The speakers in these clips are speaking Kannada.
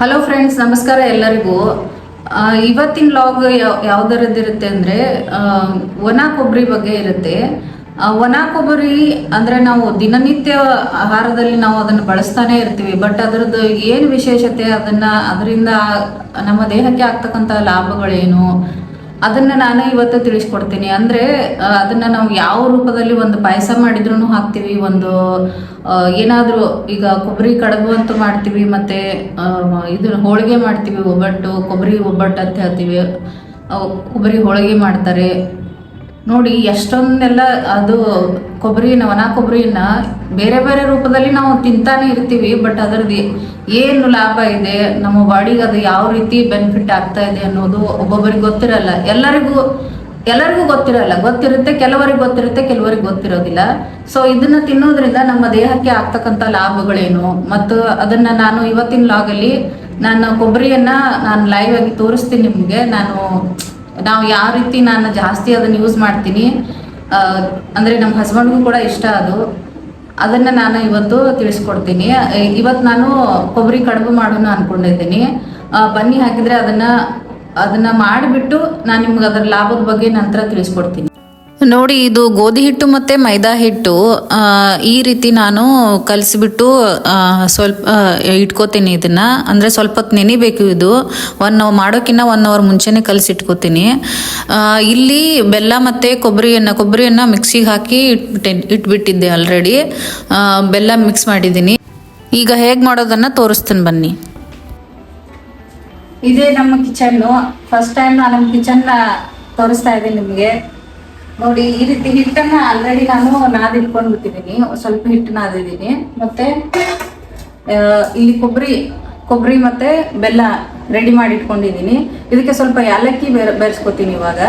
ಹಲೋ ಫ್ರೆಂಡ್ಸ್ ನಮಸ್ಕಾರ ಎಲ್ಲರಿಗೂ. ಇವತ್ತಿನ ಲಾಗ್ ಯಾವ್ದರದ್ದಿರುತ್ತೆ ಅಂದ್ರೆ ಒಣ ಕೊಬ್ಬರಿ ಬಗ್ಗೆ ಇರುತ್ತೆ. ಒಣ ಕೊಬ್ಬರಿ ಅಂದ್ರೆ ನಾವು ದಿನನಿತ್ಯ ಆಹಾರದಲ್ಲಿ ನಾವು ಅದನ್ನು ಬಳಸ್ತಾನೆ ಇರ್ತೀವಿ. ಬಟ್ ಅದರದ್ದು ಏನು ವಿಶೇಷತೆ ಅದನ್ನ, ಅದರಿಂದ ನಮ್ಮ ದೇಹಕ್ಕೆ ಆಗ್ತಕ್ಕಂಥ ಲಾಭಗಳೇನು? ಅದನ್ನ ನಾನು ಇವತ್ತು ತಿಳಿಸ್ಕೊಡ್ತೀನಿ. ಅಂದ್ರೆ ಅದನ್ನ ನಾವು ಯಾವ ರೂಪದಲ್ಲಿ ಒಂದು ಪಾಯಸ ಮಾಡಿದ್ರು ಹಾಕ್ತಿವಿ. ಒಂದು ಏನಾದರೂ ಈಗ ಕೊಬ್ಬರಿ ಕಡುಬು ಅಂತೂ ಮಾಡ್ತೀವಿ. ಮತ್ತೆ ಇದು ಹೋಳಿಗೆ ಮಾಡ್ತೀವಿ. ಒಬ್ಬಟ್ಟು, ಕೊಬ್ಬರಿ ಒಬ್ಬಟ್ಟು ಅಂತ ಹೇಳ್ತೀವಿ. ಕೊಬ್ಬರಿ ಹೋಳಿಗೆ ಮಾಡ್ತಾರೆ. ನೋಡಿ, ಎಷ್ಟೊಂದೆಲ್ಲ ಅದು ಕೊಬ್ಬರಿನ ಒಣ ಕೊಬ್ಬರಿನ ಬೇರೆ ಬೇರೆ ರೂಪದಲ್ಲಿ ನಾವು ತಿಂತಾನೆ ಇರ್ತೀವಿ. ಬಟ್ ಅದರದ್ದು ಏನು ಲಾಭ ಇದೆ, ನಮ್ಮ ಬಾಡಿಗೆ ಅದು ಯಾವ ರೀತಿ ಬೆನಿಫಿಟ್ ಆಗ್ತಾ ಇದೆ ಅನ್ನೋದು ಒಬ್ಬೊಬ್ಬರಿಗೆ ಗೊತ್ತಿರಲ್ಲ. ಎಲ್ಲರಿಗೂ ಎಲ್ಲರಿಗೂ ಗೊತ್ತಿರಲ್ಲ. ಗೊತ್ತಿರುತ್ತೆ, ಕೆಲವರಿಗೆ ಗೊತ್ತಿರುತ್ತೆ, ಕೆಲವರಿಗೆ ಗೊತ್ತಿರೋದಿಲ್ಲ. ಸೊ ಇದನ್ನ ತಿನ್ನೋದ್ರಿಂದ ನಮ್ಮ ದೇಹಕ್ಕೆ ಆಗ್ತಕ್ಕಂಥ ಲಾಭಗಳೇನು? ಮತ್ತು ಅದನ್ನ ನಾನು ಇವತ್ತಿನ ಲಾಗಲ್ಲಿ ನಾನು ಕೊಬ್ಬರಿಯನ್ನ ನಾನು ಲೈವ್ ಆಗಿ ತೋರಿಸ್ತೀನಿ ನಿಮಗೆ. ನಾನು, ನಾವು ಯಾವ ರೀತಿ ನಾನು ಜಾಸ್ತಿ ಅದನ್ನ ಯೂಸ್ ಮಾಡ್ತೀನಿ. ಅಂದ್ರೆ ನಮ್ಮ ಹಸ್ಬೆಂಡ್ಗೂ ಕೂಡ ಇಷ್ಟ ಅದು. ಅದನ್ನ ನಾನು ಇವತ್ತು ತಿಳಿಸ್ಕೊಡ್ತೀನಿ. ಇವತ್ತು ನಾನು ಕೊಬ್ಬರಿ ಕಡುಬು ಮಾಡೋಣ ಅನ್ಕೊಂಡಿದ್ದೀನಿ. ಬನ್ನಿ ಹಾಕಿದ್ರೆ ಅದನ್ನ ಅದನ್ನ ಮಾಡಿಬಿಟ್ಟು ನಾನು ನಿಮ್ಗೆ ಅದರ ಲಾಭದ ಬಗ್ಗೆ ನಂತರ ತಿಳಿಸ್ಕೊಡ್ತೀನಿ. ನೋಡಿ, ಇದು ಗೋಧಿ ಹಿಟ್ಟು ಮತ್ತೆ ಮೈದಾ ಹಿಟ್ಟು ಈ ರೀತಿ ನಾನು ಕಲಸಿಬಿಟ್ಟು ಸ್ವಲ್ಪ ಇಟ್ಕೋತೀನಿ ಇದನ್ನ. ಅಂದ್ರೆ ಸ್ವಲ್ಪ ಹೊತ್ತು ನೆನಿಬೇಕು ಇದು. ಒನ್ ಅವರ್ ಮಾಡೋಕ್ಕಿಂತ ಒನ್ ಅವರ್ ಮುಂಚೆನೆ ಕಲಸಿ ಇಟ್ಕೋತೀನಿ ಇಲ್ಲಿ ಬೆಲ್ಲ ಮತ್ತೆ ಕೊಬ್ಬರಿಯನ್ನು ಕೊಬ್ಬರಿಯನ್ನು ಮಿಕ್ಸಿಗೆ ಹಾಕಿ ಇಟ್ಬಿಟ್ಟೆ, ಇಟ್ಬಿಟ್ಟಿದ್ದೆ ಆಲ್ರೆಡಿ ಬೆಲ್ಲ ಮಿಕ್ಸ್ ಮಾಡಿದ್ದೀನಿ. ಈಗ ಹೇಗೆ ಮಾಡೋದನ್ನ ತೋರಿಸ್ತೀನಿ ಬನ್ನಿ. ಇದೇ ನಮ್ಮ ಕಿಚನ್ ಫಸ್ಟ್ ಟೈಮ್ ನಾನು ನಮ್ಮ ಕಿಚನ್ ತೋರಿಸ್ತಾ ಇದ್ದೀನಿ ನಿಮಗೆ. ನೋಡಿ, ಈ ರೀತಿ ಹಿಟ್ಟನ್ನ ಆಲ್ರೆಡಿ ನಾನು ನಾದಿಟ್ಕೊಂಡು ಬಿಟ್ಟಿದ್ದೀನಿ ಸ್ವಲ್ಪ ಹಿಟ್ಟು ನಾದಿದ್ದೀನಿ. ಮತ್ತೆ ಇಲ್ಲಿ ಕೊಬ್ಬರಿ ಕೊಬ್ಬರಿ ಮತ್ತೆ ಬೆಲ್ಲ ರೆಡಿ ಮಾಡಿ ಇಟ್ಕೊಂಡಿದ್ದೀನಿ ಇದಕ್ಕೆ ಸ್ವಲ್ಪ ಯಾಲಕ್ಕಿ ಬೇರೆ, ಬೆರೆಸ್ಕೊತೀನಿ ಇವಾಗ.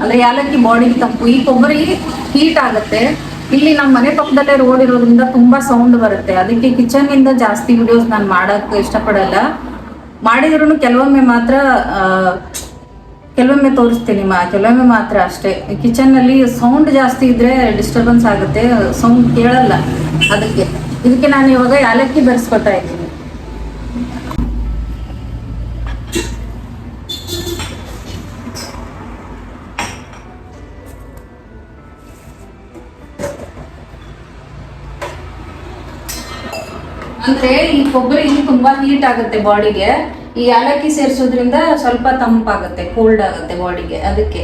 ಅಂದ್ರೆ ಯಾಲಕ್ಕಿ ಬಾಡಿಗೆ ತಂಪು. ಈ ಕೊಬ್ಬರಿ ಹೀಟ್ ಆಗುತ್ತೆ. ಇಲ್ಲಿ ನಮ್ಮ ಮನೆ ಪಕ್ಕದಲ್ಲೇ ರೋಡ್ ಇರೋದ್ರಿಂದ ತುಂಬಾ ಸೌಂಡ್ ಬರುತ್ತೆ. ಅದಕ್ಕೆ ಕಿಚನ್ ಇಂದ ಜಾಸ್ತಿ ವಿಡಿಯೋಸ್ ನಾನು ಮಾಡಕ್ ಇಷ್ಟಪಡಲ್ಲ. ಮಾಡಿದ್ರು ಕೆಲವೊಮ್ಮೆ ಮಾತ್ರ ಕೆಲವೊಮ್ಮೆ ತೋರಿಸ್ತೀನಿ ಮಾ, ಕೆಲವೊಮ್ಮೆ ಮಾತ್ರ ಅಷ್ಟೇ. ಕಿಚನ್ನಲ್ಲಿ ಸೌಂಡ್ ಜಾಸ್ತಿ ಇದ್ರೆ ಡಿಸ್ಟರ್ಬೆನ್ಸ್ ಆಗುತ್ತೆ. ಸೌಂಡ್ ಕೇಳಲ್ಲ ಅದಕ್ಕೆ. ಇದಕ್ಕೆ ನಾನು ಇವಾಗ ಯಾಲಕ್ಕಿ ಬೆರೆಸ್ಕೊತಾ ಇದ್ದೀನಿ. ಅಂದ್ರೆ ಈ ಕೊಬ್ಬರಿ ತುಂಬಾ ಹೀಟ್ ಆಗುತ್ತೆ ಬಾಡಿಗೆ ಈ ಏಲಕ್ಕಿ ಸೇರಿಸೋದ್ರಿಂದ ಸ್ವಲ್ಪ ತಂಪಾಗುತ್ತೆ ಕೋಲ್ಡ್ ಆಗುತ್ತೆ ಬಾಡಿಗೆ ಅದಕ್ಕೆ.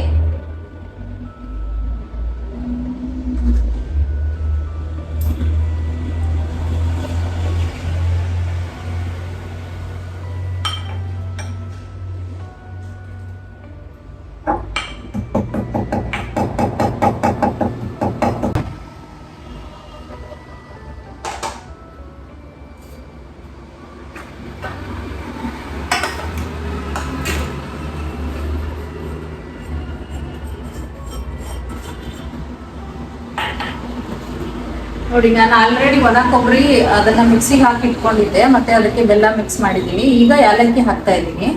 ನೋಡಿ, ನಾನು ಆಲ್ರೆಡಿ ಒಣ ಕೊಬ್ಬರಿ ಅದನ್ನ ಮಿಕ್ಸಿಗೆ ಹಾಕಿ ಇಟ್ಕೊಂಡಿದ್ದೆ, ಮತ್ತೆ ಅದಕ್ಕೆ ಬೆಲ್ಲ ಮಿಕ್ಸ್ ಮಾಡಿದ್ದೀನಿ. ಈಗ ಏಲಕ್ಕಿ ಹಾಕ್ತಾ ಇದ್ದೀನಿ.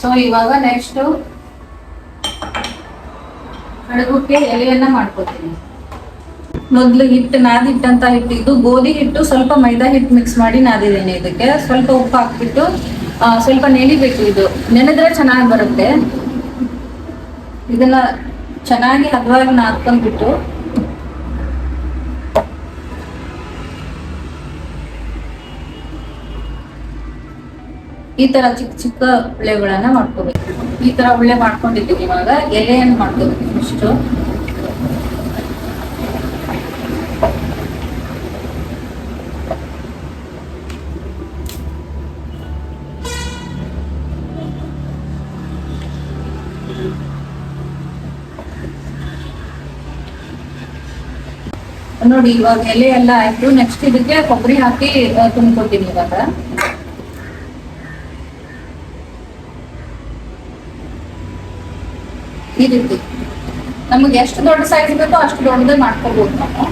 ಸೊ ಇವಾಗ ನೆಕ್ಸ್ಟ್ ಕಡುಬಕ್ಕೆ ಎಲೆಯನ್ನ ಮಾಡ್ಕೋತೀನಿ. ಮೊದ್ಲು ಹಿಟ್ಟು ನಾದಿಟ್ಟಂತ ಹಿಟ್ಟು ಇದು ಗೋಧಿ ಹಿಟ್ಟು ಸ್ವಲ್ಪ ಮೈದಾ ಹಿಟ್ಟು ಮಿಕ್ಸ್ ಮಾಡಿ ನಾದಿದ್ದೀನಿ ಇದಕ್ಕೆ. ಸ್ವಲ್ಪ ಉಪ್ಪು ಹಾಕ್ಬಿಟ್ಟು ಸ್ವಲ್ಪ ನೆನಿಬೇಕು ಇದು. ನೆನೆದ್ರೆ ಚೆನ್ನಾಗಿ ಬರುತ್ತೆ. ಇದನ್ನ ಚೆನ್ನಾಗಿ ಹದವಾಗಿ ನಾದ್ಕೊಂಡ್ಬಿಟ್ಟು. ಈ ತರ ಚಿಕ್ಕ ಚಿಕ್ಕ ಉಳ್ಳೆಗಳನ್ನ ಮಾಡ್ಕೋಬೇಕು. ಈ ತರ ಉಳ್ಳೆ ಮಾಡ್ಕೊಂಡಿದ್ದೀನಿ ಇವಾಗ. ಎಲೆಯನ್ನು ಮಾಡ್ಕೋಬೇಕು ಇಷ್ಟು ನೋಡಿ, ಇವಾಗ ಎಲೆ ಎಲ್ಲ ಆಯ್ತು. ನೆಕ್ಸ್ಟ್ ಇದಕ್ಕೆ ಕೊಬ್ಬರಿ ಹಾಕಿ ತುಂಬ್ಕೊತೀನಿ ಇವಾಗ. ಈ ರೀತಿ. ನಮಗೆ ಎಷ್ಟು ದೊಡ್ಡ ಸೈಜ್ ಬೇಕೋ ಅಷ್ಟು ದೊಡ್ಡದೇ ಮಾಡ್ಕೋಬಹುದು ನಾವು.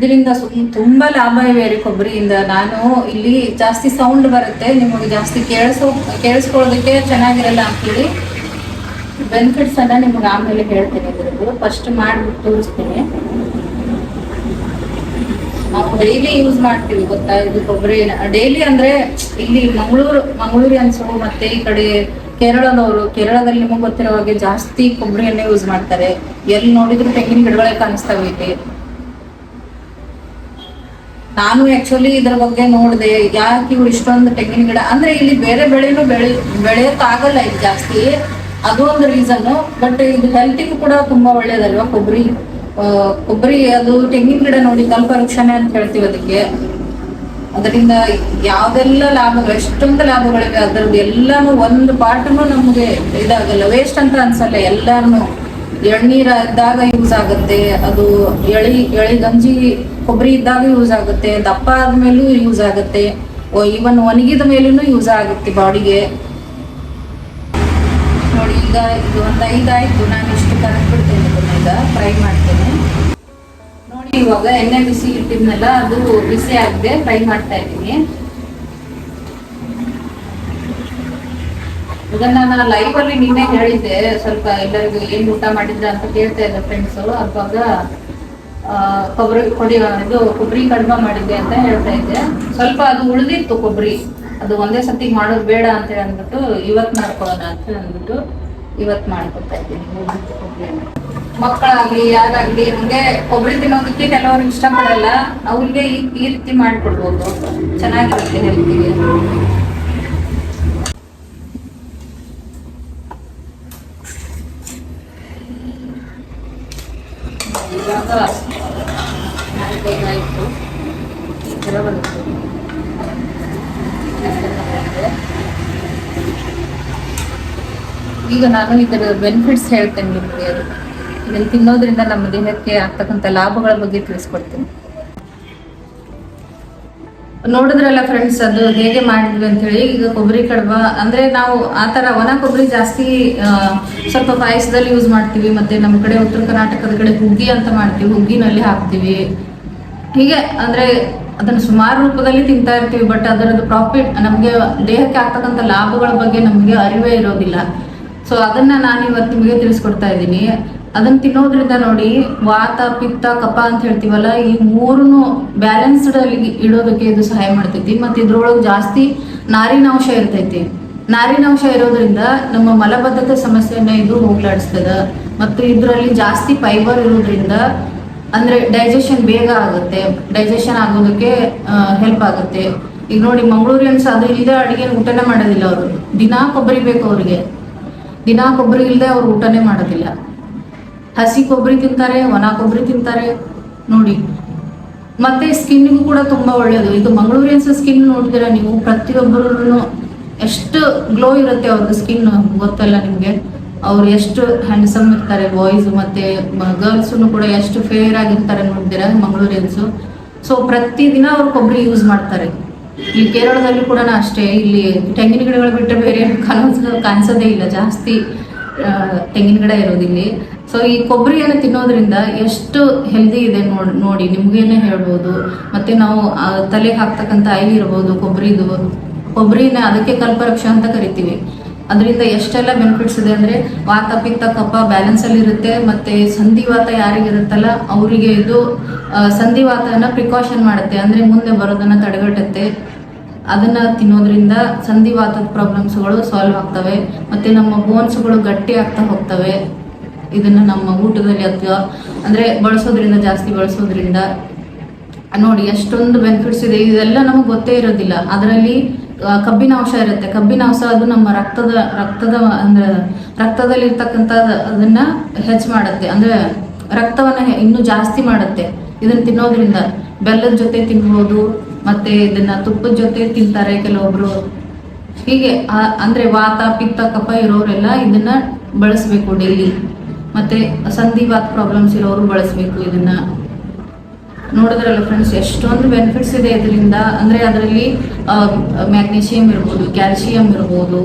ಇದರಿಂದ ತುಂಬಾ ಲಾಭ ಇವೆ ರೀ ಕೊಬ್ಬರಿಯಿಂದ. ನಾನು ಇಲ್ಲಿ ಜಾಸ್ತಿ ಸೌಂಡ್ ಬರುತ್ತೆ. ನಿಮಗೆ ಜಾಸ್ತಿ ಕೇಳಿಸೋ ಕೇಳಿಸ್ಕೊಳ್ಳೋದಕ್ಕೆ ಚೆನ್ನಾಗಿರಲ್ಲ ಅಂತೇಳಿ ಬೆನಿಫಿಟ್ಸ್ ಅನ್ನ ನಿಮ್ಗೆ ಆಮೇಲೆ ಹೇಳ್ತೀನಿ ಇದ್ರದ್ದು. ಫಸ್ಟ್ ಮಾಡಿಬಿಟ್ಟು ತೋರಿಸ್ತೀನಿ. ನಾವು ಡೈಲಿ ಯೂಸ್ ಮಾಡ್ತೀವಿ ಗೊತ್ತಾ? ಇದು ಕೊಬ್ಬರಿ ಡೈಲಿ ಅಂದ್ರೆ ಇಲ್ಲಿ ಮಂಗಳೂರು ಮಂಗಳೂರಿಯನ್ಸು ಮತ್ತೆ ಈ ಕಡೆ ಕೇರಳದವರು ಕೇರಳದಲ್ಲಿ ನಿಮಗೆ ಗೊತ್ತಿರೋ ಹಾಗೆ ಜಾಸ್ತಿ ಕೊಬ್ಬರಿ ಎಣ್ಣೆ ಯೂಸ್ ಮಾಡ್ತಾರೆ. ಎಲ್ಲಿ ನೋಡಿದ್ರು ತೆಂಗಿನ ಗಿಡಗಳೇ ಕಾಣಿಸ್ತಾವೆ ಇಲ್ಲಿ. ನಾನು ಆಕ್ಚುಲಿ ಇದ್ರ ಬಗ್ಗೆ ನೋಡಿದೆ, ಯಾಕೆ ಇವ್ರು ಇಷ್ಟೊಂದು ತೆಂಗಿನ ಗಿಡ, ಅಂದ್ರೆ ಇಲ್ಲಿ ಬೇರೆ ಬೆಳೆನೂ ಬೆಳೆ, ಬೆಳೆಯೋಕ್ಕಾಗಲ್ಲ ಇಲ್ಲಿ ಜಾಸ್ತಿ. ಅದು ಒಂದು ರೀಸನ್ ಬಟ್ ಇದು ಹೆಲ್ತಿಗೂ ಕೂಡ ತುಂಬಾ ಒಳ್ಳೇದಲ್ವಾ ಕೊಬ್ಬರಿ? ಕೊಬ್ಬರಿ ಅದು ತೆಂಗಿನ ಗಿಡ ನೋಡಿ ಕಲ್ಪವೃಕ್ಷನೇ ಅಂತ ಹೇಳ್ತೀವಿ ಅದಕ್ಕೆ. ಅದರಿಂದ ಯಾವ್ದೆಲ್ಲ ಲಾಭಗಳು, ಎಷ್ಟೊಂದು ಲಾಭಗಳಿವೆ, ಅದ್ರದ್ದು ಎಲ್ಲಾನು ಒಂದು ಪಾರ್ಟ್ನು ನಮಗೆ ಇದಾಗಲ್ಲ. ವೇಸ್ಟ್ ಅಂತ ಅನ್ಸಲ್ಲ ಎಲ್ಲಾನು ಎಳ್ನೀರ ಇದ್ದಾಗ ಯೂಸ್ ಆಗುತ್ತೆ, ಅದು ಎಳಿ ಎಳಿ ಗಂಜಿ ಕೊಬ್ಬರಿ ಇದ್ದಾಗ ಯೂಸ್ ಆಗುತ್ತೆ, ದಪ್ಪ ಆದ್ಮೇಲೂ ಯೂಸ್ ಆಗುತ್ತೆ ಈವನ್ ಒಣಗಿದ ಮೇಲೂ ಯೂಸ್ ಆಗುತ್ತೆ ಬಾಡಿಗೆ. ನೋಡಿ, ಈಗ ಇದು ಒಂದು ಐದಾಯ್ತು, ನಾನು ಇಷ್ಟು ಕರೆದ್ಬಿಡ್ತೇನೆ ಇದನ್ನ ಈಗ ಫ್ರೈ ಮಾಡ್ತೇನೆ. ನೋಡಿ, ಇವಾಗ ಎಣ್ಣೆ ಬಿಸಿ ಇಟ್ಟಿದ್ನಲ್ಲ, ಅದು ಬಿಸಿ ಆಗಿದೆ ಫ್ರೈ ಮಾಡ್ತಾ ಇದ್ದೀನಿ. ಇದನ್ನ ನಾನು ಲೈವ್ ಅಲ್ಲಿ ನಿನ್ನೆ ಹೇಳಿದ್ದೆ, ಸ್ವಲ್ಪ ಎಲ್ಲರಿಗೂ ಏನ್ ಊಟ ಮಾಡಿದ್ರ ಅಂತ ಕೇಳ್ತಾ ಇದ್ದ ಫ್ರೆಂಡ್ಸ್ ಅವಾಗ ಕೊಬ್ಬರಿ, ಕೊಡಿ, ಇದು ಕೊಬ್ಬರಿ ಕಡಿಮೆ ಮಾಡಿದ್ದೆ ಅಂತ ಹೇಳ್ತಾ ಇದ್ದೆ. ಸ್ವಲ್ಪ ಅದು ಉಳಿದಿತ್ತು ಕೊಬ್ಬರಿ. ಅದು ಒಂದೇ ಸತಿ ಮಾಡೋದು ಬೇಡ ಅಂತ ಹೇಳಿ ಅಂದ್ಬಿಟ್ಟು ಇವತ್ತು ಮಾಡ್ಕೊಳ್ಳೋಣ ಅಂತ ಅಂದ್ಬಿಟ್ಟು ಇವತ್ತು ಮಾಡ್ಕೊತಾ ಇದ್ದೀನಿ. ಉಳಿದಿತ್ತು ಕೊಬ್ಬರಿನ. ಮಕ್ಕಳಾಗ್ಲಿ, ಯಾರಾಗ್ಲಿ ಹಂಗೆ ಕೊಬ್ಬರಿ ತಿನ್ನೋದಕ್ಕೆ ಕೆಲವರು ಇಷ್ಟಪಡಲ್ಲ. ಅವ್ರಿಗೆ ಈ ರೀತಿ ಮಾಡ್ಕೊಡ್ಬೋದು. ಚೆನ್ನಾಗಿರುತ್ತೆ ಹೆಲ್ತಿಗೆ ಈಗ ನಾನು ಇದರ ಬೆನಿಫಿಟ್ಸ್ ಹೇಳ್ತೇನೆ ನಿಮಗೆ. ಇದನ್ನು ತಿನ್ನೋದ್ರಿಂದ ನಮ್ಮ ದೇಹಕ್ಕೆ ಆಗ್ತಕ್ಕಂಥ ಲಾಭಗಳ ಬಗ್ಗೆ ತಿಳಿಸ್ಕೊಡ್ತೀನಿ. ನೋಡಿದ್ರಲ್ಲ ಫ್ರೆಂಡ್ಸ್ ಅದು ಹೇಗೆ ಮಾಡಿದ್ವಿ ಅಂತ ಹೇಳಿ ಈಗ ಕೊಬ್ಬರಿ ಕಡ್ಬ ಅಂದ್ರೆ ನಾವು ಆ ಥರ ಒಣ ಕೊಬ್ಬರಿ ಜಾಸ್ತಿ ಸ್ವಲ್ಪ ಪಾಯಸದಲ್ಲಿ ಯೂಸ್ ಮಾಡ್ತೀವಿ. ಮತ್ತೆ ನಮ್ಮ ಕಡೆ ಉತ್ತರ ಕರ್ನಾಟಕದ ಕಡೆ ಹುಗ್ಗಿ ಅಂತ ಮಾಡ್ತೀವಿ. ಹುಗ್ಗಿನಲ್ಲಿ ಹಾಕ್ತಿವಿ. ಹೀಗೆ, ಅಂದ್ರೆ ಅದನ್ನ ಸುಮಾರು ರೂಪದಲ್ಲಿ ತಿಂತಾ ಇರ್ತೀವಿ. ಬಟ್ ಅದರದ್ದು ಪ್ರಾಫಿಟ್ ನಮಗೆ, ದೇಹಕ್ಕೆ ಆಗ್ತಕ್ಕಂಥ ಲಾಭಗಳ ಬಗ್ಗೆ ನಮಗೆ ಅರಿವೇ ಇರೋದಿಲ್ಲ. ಸೊ ಅದನ್ನ ನಾನು ಇವತ್ತು ನಿಮಗೆ ತಿಳಿಸ್ಕೊಡ್ತಾ ಇದ್ದೀನಿ. ಅದನ್ನ ತಿನ್ನೋದ್ರಿಂದ ನೋಡಿ ವಾತ, ಪಿತ್ತ ಕಪ ಅಂತ ಹೇಳ್ತೀವಲ್ಲ, ಈ ಮೂರನ್ನು ಬ್ಯಾಲೆನ್ಸ್ಡ್ ಅಲ್ಲಿ ಇಡೋದಕ್ಕೆ ಇದು ಸಹಾಯ ಮಾಡ್ತೈತಿ. ಮತ್ತೆ ಇದ್ರೊಳಗೆ ಜಾಸ್ತಿ ನಾರಿನಾಂಶ ಇರ್ತೈತಿ. ನಾರಿನಾಂಶ ಇರೋದ್ರಿಂದ ನಮ್ಮ ಮಲಬದ್ಧತೆ ಸಮಸ್ಯೆಯನ್ನ ಇದು ಹೋಗ್ಲಾಡಿಸ್ತದ. ಮತ್ತು ಇದರಲ್ಲಿ ಜಾಸ್ತಿ ಫೈಬರ್ ಇರೋದ್ರಿಂದ ಅಂದ್ರೆ ಡೈಜೆಷನ್ ಬೇಗ ಆಗುತ್ತೆ. ಡೈಜೆಷನ್ ಆಗೋದಕ್ಕೆ ಹೆಲ್ಪ್ ಆಗುತ್ತೆ. ಈಗ ನೋಡಿ ಮಂಗಳೂರಿಯನ್ಸ್ ಅದು ಇಲ್ಲದೆ ಅಡಿಗೆ ಊಟನೇ ಮಾಡೋದಿಲ್ಲ ಅವರು. ದಿನಾ ಕೊಬ್ಬರಿ ಬೇಕು ಅವ್ರಿಗೆ. ದಿನಾ ಕೊಬ್ಬರಿ ಇಲ್ಲದೆ ಅವ್ರು ಊಟನೇ ಮಾಡೋದಿಲ್ಲ. ಹಸಿ ಕೊಬ್ಬರಿ ತಿಂತಾರೆ, ಒಣ ಕೊಬ್ಬರಿ ತಿಂತಾರೆ, ನೋಡಿ. ಮತ್ತೆ ಸ್ಕಿನ್ಗೂ ಕೂಡ ತುಂಬಾ ಒಳ್ಳೆಯದು ಇದು ಮಂಗಳೂರಿನ ಸ್ಕಿನ್ ನೋಡಿದಿರ ನೀವು? ಪ್ರತಿಯೊಬ್ಬರೂ ಎಷ್ಟು ಗ್ಲೋ ಇರುತ್ತೆ ಅವ್ರದ್ದು ಸ್ಕಿನ್ ಗೊತ್ತಲ್ಲ ನಿಮ್ಗೆ? ಅವ್ರು ಎಷ್ಟು ಹ್ಯಾಂಡ್ಸಮ್ ಇರ್ತಾರೆ, ಬಾಯ್ಸ್ ಮತ್ತೆ ಗರ್ಲ್ಸ್ ಕೂಡ ಎಷ್ಟು ಫೇರ್ ಆಗಿರ್ತಾರೆ ನೋಡಿದಿರ ಮಂಗಳೂರಿಯನ್ಸು ಸೊ, ಪ್ರತಿದಿನ ಅವ್ರು ಕೊಬ್ಬರಿ ಯೂಸ್ ಮಾಡ್ತಾರೆ. ಇಲ್ಲಿ ಕೇರಳದಲ್ಲಿ ಕೂಡ ಅಷ್ಟೇ. ಇಲ್ಲಿ ತೆಂಗಿನ ಗಿಡಗಳು ಬಿಟ್ಟರೆ ಬೇರೆ ಕಾಣಿಸೋದೇ ಇಲ್ಲ. ಜಾಸ್ತಿ ತೆಂಗಿನ ಗಿಡ ಇರೋದಿಲ್ಲಿ. ಸೊ ಈ ಕೊಬ್ಬರಿಯನ್ನು ತಿನ್ನೋದ್ರಿಂದ ಎಷ್ಟು ಹೆಲ್ದಿ ಇದೆ ನೋಡಿ ನೋಡಿ, ನಿಮ್ಗೇನೆ ಹೇಳ್ಬೋದು. ಮತ್ತೆ ನಾವು ತಲೆಗೆ ಹಾಕ್ತಕ್ಕಂಥ ಆಯಿಲ್ ಇರ್ಬೋದು, ಕೊಬ್ಬರಿದು. ಕೊಬ್ಬರಿನ ಅದಕ್ಕೆ ಕಲ್ಪವೃಕ್ಷ ಅಂತ ಕರಿತೀವಿ. ಅದರಿಂದ ಎಷ್ಟೆಲ್ಲ ಬೆನಿಫಿಟ್ಸ್ ಇದೆ ಅಂದ್ರೆ, ವಾತ, ಪಿತ್ತ ಕಪ್ಪ ಬ್ಯಾಲೆನ್ಸ್ ಅಲ್ಲಿ ಇರುತ್ತೆ, ಮತ್ತೆ ಸಂಧಿವಾತ ಯಾರಿಗಿರುತ್ತಲ್ಲ ಅವರಿಗೆ ಇದು ಸಂಧಿವಾತನ ಪ್ರಿಕಾಷನ್ ಮಾಡುತ್ತೆ. ಅಂದ್ರೆ ಮುಂದೆ ಬರೋದನ್ನ ತಡೆಗಟ್ಟುತ್ತೆ. ಅದನ್ನ ತಿನ್ನೋದ್ರಿಂದ ಸಂಧಿವಾತದ ಪ್ರಾಬ್ಲಮ್ಸ್ಗಳು ಸಾಲ್ವ್ ಆಗ್ತವೆ. ಮತ್ತೆ ನಮ್ಮ ಬೋನ್ಸ್ಗಳು ಗಟ್ಟಿ ಆಗ್ತಾ ಹೋಗ್ತವೆ. ಇದನ್ನ ನಮ್ಮ ಊಟದಲ್ಲಿ ಅಥವಾ ಅಂದ್ರೆ ಬಳಸೋದ್ರಿಂದ, ಜಾಸ್ತಿ ಬಳಸೋದ್ರಿಂದ ನೋಡಿ ಎಷ್ಟೊಂದು ಬೆನಿಫಿಟ್ಸ್ ಇದೆ. ಇದೆಲ್ಲ ನಮಗೆ ಗೊತ್ತೇ ಇರೋದಿಲ್ಲ. ಅದರಲ್ಲಿ ಕಬ್ಬಿನ ಅಂಶ ಇರುತ್ತೆ. ಕಬ್ಬಿನ ಅಂಶ ಅದು ನಮ್ಮ ರಕ್ತದ ರಕ್ತದ ಅಂದ್ರೆ ರಕ್ತದಲ್ಲಿ ಇರ್ತಕ್ಕಂಥ ಅದನ್ನ ಹೆಚ್ಚು ಮಾಡುತ್ತೆ. ಅಂದ್ರೆ ರಕ್ತವನ್ನ ಇನ್ನೂ ಜಾಸ್ತಿ ಮಾಡುತ್ತೆ. ಇದನ್ನ ತಿನ್ನೋದ್ರಿಂದ ಬೆಲ್ಲದ ಜೊತೆ ತಿನ್ಬೋದು, ಮತ್ತೆ ಇದನ್ನ ತುಪ್ಪದ ಜೊತೆ ತಿಂತಾರೆ ಕೆಲವೊಬ್ರು. ಹೀಗೆ ಅಂದ್ರೆ ವಾತ, ಪಿತ್ತ, ಕಫ ಇರೋರೆಲ್ಲ ಇದನ್ನ ಬಳಸಬೇಕು ಡೈಲಿ ಮತ್ತೆ ಸಂಧಿವಾತ ಪ್ರಾಬ್ಲಮ್ಸ್ ಇರೋರು ಬಳಸಬೇಕು ಇದನ್ನ. ನೋಡಿದ್ರಲ್ಲ ಫ್ರೆಂಡ್ಸ್ ಎಷ್ಟೊಂದು ಬೆನಿಫಿಟ್ಸ್ ಇದೆ ಇದರಿಂದ. ಅಂದ್ರೆ ಅದರಲ್ಲಿ ಮ್ಯಾಗ್ನೀಷಿಯಂ ಇರ್ಬೋದು ಕ್ಯಾಲ್ಸಿಯಂ ಇರ್ಬೋದು,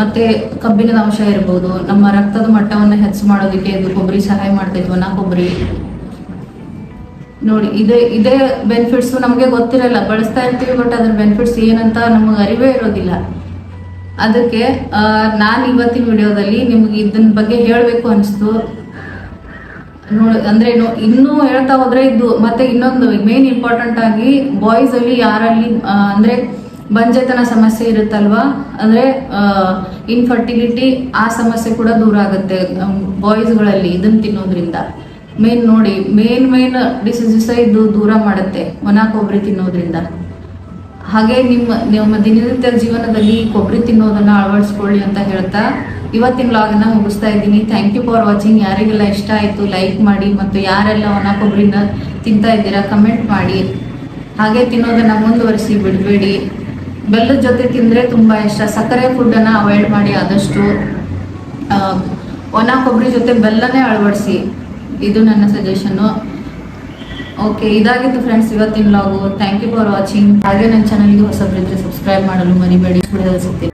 ಮತ್ತೆ ಕಬ್ಬಿಣದ ಅಂಶ ಇರ್ಬೋದು. ನಮ್ಮ ರಕ್ತದ ಮಟ್ಟವನ್ನು ಹೆಚ್ಚು ಮಾಡೋದಕ್ಕೆ ಇದು ಕೊಬ್ಬರಿ ಸಹಾಯ ಮಾಡ್ತೈತಿ ಒಣ ಕೊಬ್ಬರಿ. ನೋಡಿ, ಇದೇ ಇದೇ ಬೆನಿಫಿಟ್ಸ್ ನಮಗೆ ಗೊತ್ತಿರಲ್ಲ. ಬಳಸ್ತಾ ಇರ್ತೀವಿ ಬಟ್ ಅದ್ರ ಬೆನಿಫಿಟ್ಸ್ ಏನಂತ ನಮಗೆ ಅರಿವೇ ಇರೋದಿಲ್ಲ. ಅದಕ್ಕೆ ನಾನು ಇವತ್ತಿನ ವಿಡಿಯೋದಲ್ಲಿ ನಿಮ್ಗೆ ಇದನ್ನ ಬಗ್ಗೆ ಹೇಳಬೇಕು ಅನಿಸ್ತು. ನೋಡಿ, ಅಂದ್ರೆ ಇನ್ನೂ ಹೇಳ್ತಾ ಹೋದ್ರೆ ಇದು ಮತ್ತೆ ಇನ್ನೊಂದು ಮೇನ್ ಇಂಪಾರ್ಟೆಂಟ್ ಆಗಿ ಬಾಯ್ಸ್ ಅಲ್ಲಿ ಯಾರಲ್ಲಿ ಅಂದರೆ ಬಂಜೆತನ ಸಮಸ್ಯೆ ಇರುತ್ತಲ್ವಾ? ಅಂದ್ರೆ ಇನ್ಫರ್ಟಿಲಿಟಿ ಆ ಸಮಸ್ಯೆ ಕೂಡ ದೂರ ಆಗುತ್ತೆ ಬಾಯ್ಸ್ಗಳಲ್ಲಿ ಇದನ್ನು ತಿನ್ನೋದ್ರಿಂದ. ಮೇನ್ ನೋಡಿ ಮೇನ್ ಮೇನ್ ಡಿಸೀಸಸ್ ಇದು ದೂರ ಮಾಡುತ್ತೆ ಒಣ ಕೊಬ್ಬರಿ ತಿನ್ನೋದ್ರಿಂದ. ಹಾಗೆ ನಿಮ್ಮ ನಿಮ್ಮ ದಿನನಿತ್ಯ ಜೀವನದಲ್ಲಿ ಕೊಬ್ಬರಿ ತಿನ್ನೋದನ್ನ ಅಳವಡಿಸ್ಕೊಳ್ಳಿ ಅಂತ ಹೇಳ್ತಾ ಇವತ್ತಿನ ಲಾಗನ್ನ ಮುಗಿಸ್ತಾ ಇದ್ದೀನಿ. ಥ್ಯಾಂಕ್ ಯು ಫಾರ್ ವಾಚಿಂಗ್ ಯಾರಿಗೆಲ್ಲ ಇಷ್ಟ ಆಯಿತು ಲೈಕ್ ಮಾಡಿ ಮತ್ತು ಯಾರೆಲ್ಲ ಒಣ ಕೊಬ್ಬರಿನ ತಿಂತಾ ಇದ್ದೀರಾ ಕಮೆಂಟ್ ಮಾಡಿ. ಹಾಗೆ ತಿನ್ನೋದನ್ನ ಮುಂದುವರಿಸಿ ಬಿಡಬೇಡಿ. ಬೆಲ್ಲದ ಜೊತೆ ತಿಂದರೆ ತುಂಬ ಇಷ್ಟ. ಸಕ್ಕರೆ ಫುಡ್ಡನ್ನು ಅವಾಯ್ಡ್ ಮಾಡಿ ಆದಷ್ಟು ಒಣ ಕೊಬ್ಬರಿ ಜೊತೆ ಬೆಲ್ಲನೇ ಅಳವಡಿಸಿ. ಇದು ನನ್ನ ಸಜೆಷನ್ನು ಓಕೆ ಇದಾಗಿತ್ತು ಫ್ರೆಂಡ್ಸ್ ಇವತ್ತಿನ vlog thank you for watching ಹಾಗೆ ನನ್ನ ಚಾನಲ್ಗೆ ಹೊಸಬ್ರಿದ್ರೆ ಸಬ್ಸ್ಕ್ರೈಬ್ ಮಾಡಲು ಮರಿಬೇಡಿ. ಸಿಗ್ತೀನಿ.